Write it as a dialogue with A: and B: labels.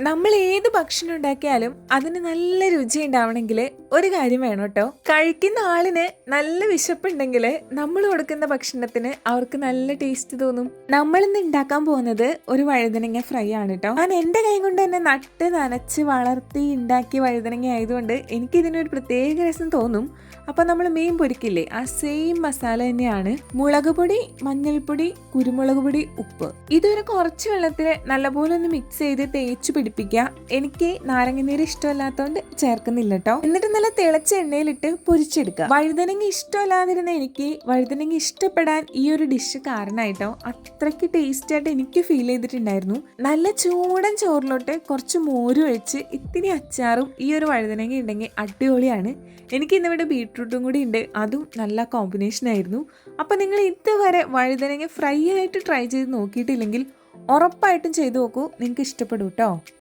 A: നമ്മൾ ഏത് ഭക്ഷണം ഉണ്ടാക്കിയാലും അതിന് നല്ല രുചി ഉണ്ടാവണമെങ്കിൽ ഒരു കാര്യം വേണം കേട്ടോ. കഴിക്കുന്ന ആളിന് നല്ല വിശപ്പുണ്ടെങ്കിൽ നമ്മൾ കൊടുക്കുന്ന ഭക്ഷണത്തിന് അവർക്ക് നല്ല ടേസ്റ്റ് തോന്നും. നമ്മൾ ഇന്ന് ഉണ്ടാക്കാൻ പോകുന്നത് ഒരു വഴുതനങ്ങ ഫ്രൈ ആണ് കേട്ടോ. ഞാൻ എന്റെ കൈ കൊണ്ട് തന്നെ നട്ട് നനച്ച് വളർത്തി ഉണ്ടാക്കിയ വഴുതനങ്ങ ആയതുകൊണ്ട് എനിക്ക് ഇതിനൊരു പ്രത്യേക രസം തോന്നും. അപ്പോൾ നമ്മൾ മീൻ പൊരിക്കില്ലേ? ആ സെയിം മസാല തന്നെയാണ്. മുളക് പൊടി മഞ്ഞൾപ്പൊടി കുരുമുളക് പൊടി ഉപ്പ്. ഇതൊരു കുറച്ച് വെള്ളത്തിൽ നല്ലപോലെ ഒന്ന് മിക്സ് ചെയ്ത് തേച്ച് പിടിപ്പിക്കുക. എനിക്ക് നാരങ്ങനീര് ഇഷ്ടമല്ലാത്തതുകൊണ്ട് ചേർക്കുന്നില്ല കേട്ടോ എന്നിട്ട് നല്ല തിളച്ച എണ്ണയിലിട്ട് പൊരിച്ചെടുക്കുക. വഴുതനങ്ങ ഇഷ്ടമല്ലാതിരുന്ന എനിക്ക് വഴുതനങ്ങ ഇഷ്ടപ്പെടാൻ ഈ ഒരു ഡിഷ് കാരണമായിട്ടോ അത്രയ്ക്ക് ടേസ്റ്റ് ആയിട്ട് എനിക്ക് ഫീൽ ചെയ്തിട്ടുണ്ടായിരുന്നു. നല്ല ചൂടൻ ചോറിലോട്ട് കുറച്ച് മോരും ഒഴിച്ച് ഇത്തിരി അച്ചാറും ഈ ഒരു വഴുതനങ്ങ ഉണ്ടെങ്കിൽ അടിപൊളിയാണ്. എനിക്ക് ഇന്നിവിടെ ബീട്രൂട്ടും കൂടി ഉണ്ട്. അതും നല്ല കോമ്പിനേഷൻ ആയിരുന്നു. അപ്പോൾ നിങ്ങൾ ഇതുവരെ വഴുതനങ്ങ ഫ്രൈ ആയിട്ട് ട്രൈ ചെയ്ത് നോക്കിയിട്ടില്ലെങ്കിൽ ഉറപ്പായിട്ടും ചെയ്തു നോക്കൂ. നിങ്ങൾക്ക് ഇഷ്ടപ്പെടും കേട്ടോ